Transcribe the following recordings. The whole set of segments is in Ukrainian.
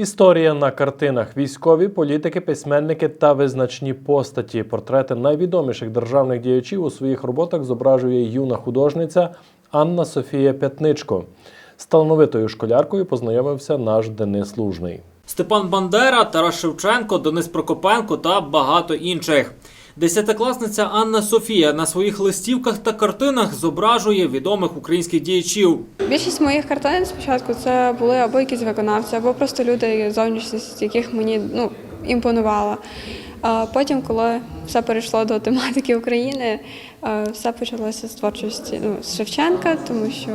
Історія на картинах, військові, політики, письменники та визначні постаті. Портрети найвідоміших державних діячів у своїх роботах зображує юна художниця Анна Софія П'ятничко. З талановитою школяркою познайомився наш Денис Лужний. Степан Бандера, Тарас Шевченко, Денис Прокопенко та багато інших. Десятикласниця Анна Софія на своїх листівках та картинах зображує відомих українських діячів. Більшість моїх картин спочатку це були або якісь виконавці, або просто люди, зовнішність яких мені ну, імпонувала. А потім, коли все перейшло до тематики України, е, все почалося з творчості ну, з Шевченка, тому що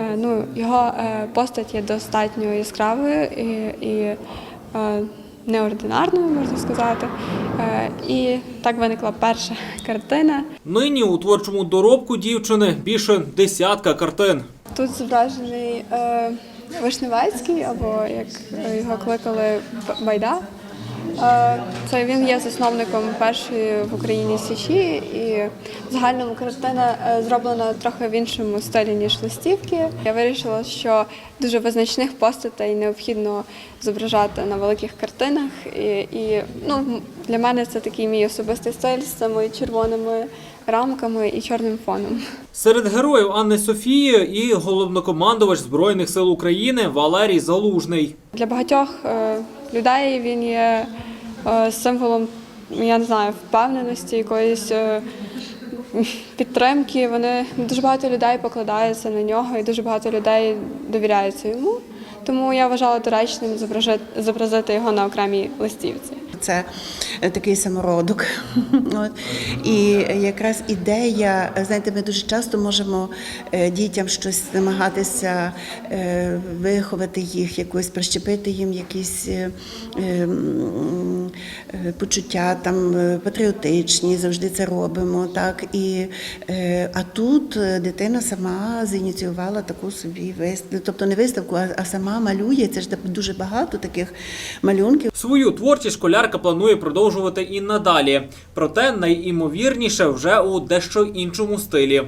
е, ну, його е, постать є достатньо яскравою і, і неординарною, можна сказати. Е, І так виникла перша картина. Нині у творчому доробку дівчини більше десятка картин. Тут зображений е, Вишневецький, або як його кликали Байда. Е, це він є засновником першої в Україні січі, і в загальному картина е, зроблена трохи в іншому стилі, ніж листівки. Я вирішила, що дуже визначних постатей необхідно зображати на великих картинах. І, і ну, для мене це такий мій особистий стиль з цими червоними рамками і чорним фоном. Серед героїв Анни Софії і головнокомандувач Збройних сил України Валерій Залужний. Для багатьох е, людей він є символом, я не знаю, впевненості, якоїсь е, підтримки. Вони дуже багато людей покладаються на нього, і дуже багато людей довіряються йому. Тому я вважала доречним зобразити його на окремій листівці. Це е, такий самородок. І якраз ідея, е, знаєте, ми дуже часто можемо е, дітям щось намагатися е, виховати їх, якось прищепити їм якісь е, е, почуття там е, патріотичні, завжди це робимо. Так? І, е, а тут е, дитина сама зініціювала таку собі виставку, тобто не виставку, а сама малює. Це ж дуже багато таких малюнків. Свою творчість школярка планує продовжувати і надалі. Проте найімовірніше вже у дещо іншому стилі.